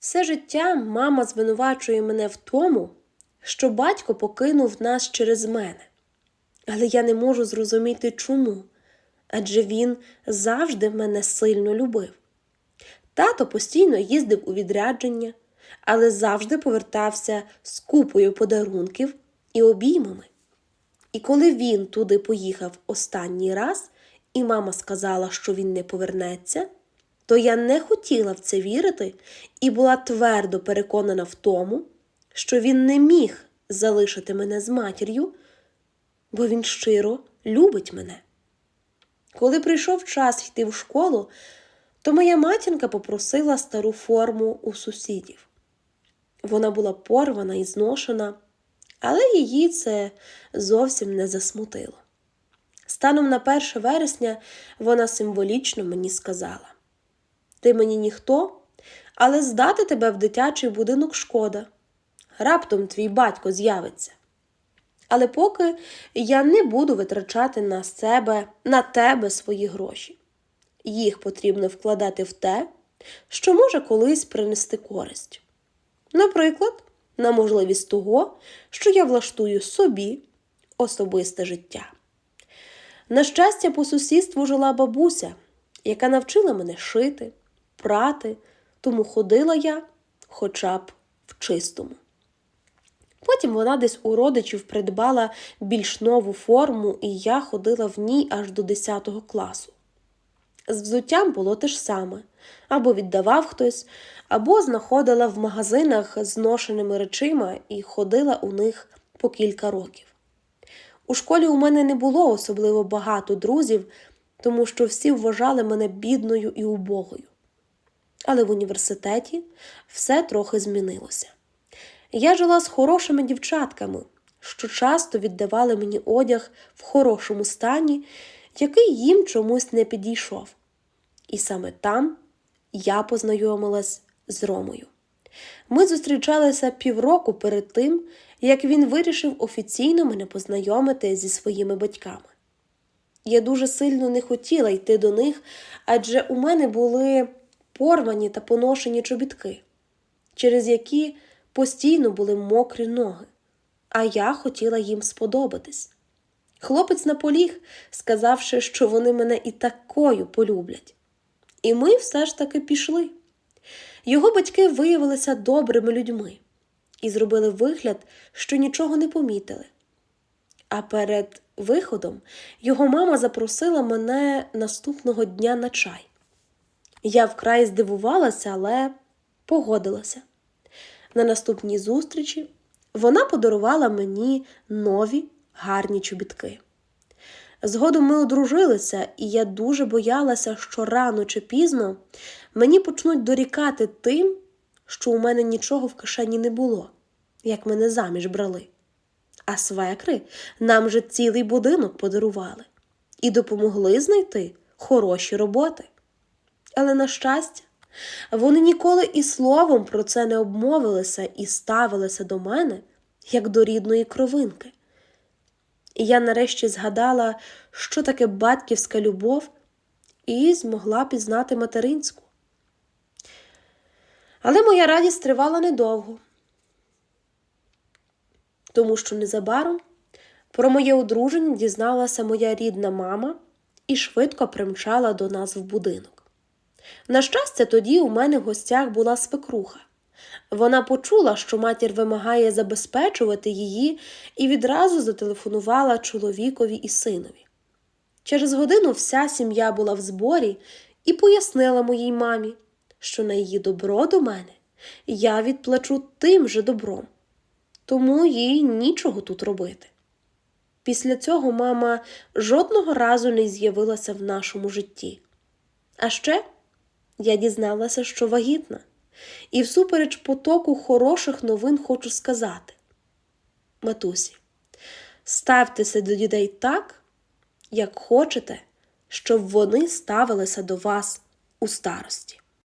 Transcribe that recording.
Все життя мама звинувачує мене в тому, що батько покинув нас через мене. Але я не можу зрозуміти чому, адже він завжди мене сильно любив. Тато постійно їздив у відрядження, але завжди повертався з купою подарунків і обіймами. І коли він туди поїхав останній раз, і мама сказала, що він не повернеться, то я не хотіла в це вірити і була твердо переконана в тому, що він не міг залишити мене з матір'ю, бо він щиро любить мене. Коли прийшов час йти в школу, то моя матінка попросила стару форму у сусідів. Вона була порвана і зношена, але її це зовсім не засмутило. Станом на 1 вересня вона символічно мені сказала: Ти мені ніхто, але здати тебе в дитячий будинок шкода. Раптом твій батько з'явиться. Але поки я не буду витрачати на себе, на тебе свої гроші. Їх потрібно вкладати в те, що може колись принести користь. Наприклад, на можливість того, що я влаштую собі особисте життя. На щастя, по сусідству жила бабуся, яка навчила мене шити, прати, тому ходила я хоча б в чистому. Потім вона десь у родичів придбала більш нову форму, і я ходила в ній аж до 10 класу. З взуттям було те ж саме або віддавав хтось, або знаходила в магазинах з ношеними речима і ходила у них по кілька років. У школі у мене не було особливо багато друзів, тому що всі вважали мене бідною і убогою. Але в університеті все трохи змінилося. Я жила з хорошими дівчатками, що часто віддавали мені одяг в хорошому стані, який їм чомусь не підійшов. І саме там я познайомилась з Ромою. Ми зустрічалися півроку перед тим, як він вирішив офіційно мене познайомити зі своїми батьками. Я дуже сильно не хотіла йти до них, адже у мене були порвані та поношені чобітки, через які постійно були мокрі ноги, а я хотіла їм сподобатись. Хлопець наполіг, сказавши, що вони мене і такою полюблять. І ми все ж таки пішли. Його батьки виявилися добрими людьми і зробили вигляд, що нічого не помітили. А перед виходом його мама запросила мене наступного дня на чай. Я вкрай здивувалася, але погодилася. На наступній зустрічі вона подарувала мені нові гарні чобітки. Згодом ми одружилися, і я дуже боялася, що рано чи пізно мені почнуть дорікати тим, що у мене нічого в кишені не було, як мене заміж брали. А свекри нам же цілий будинок подарували і допомогли знайти хороші роботи. Але, на щастя, вони ніколи і словом про це не обмовилися і ставилися до мене як до рідної кровинки. І я нарешті згадала, що таке батьківська любов, і змогла пізнати материнську. Але моя радість тривала недовго, тому що незабаром про моє одруження дізналася моя рідна мама і швидко примчала до нас в будинок. На щастя, тоді у мене в гостях була свекруха. Вона почула, що матір вимагає забезпечувати її, і відразу зателефонувала чоловікові і синові. Через годину вся сім'я була в зборі і пояснила моїй мамі, що на її добро до мене я відплачу тим же добром, тому їй нічого тут робити. Після цього мама жодного разу не з'явилася в нашому житті. А ще я дізналася, що вагітна. І всупереч потоку хороших новин хочу сказати Матусі, ставтеся до дітей так, як хочете, щоб вони ставилися до вас у старості.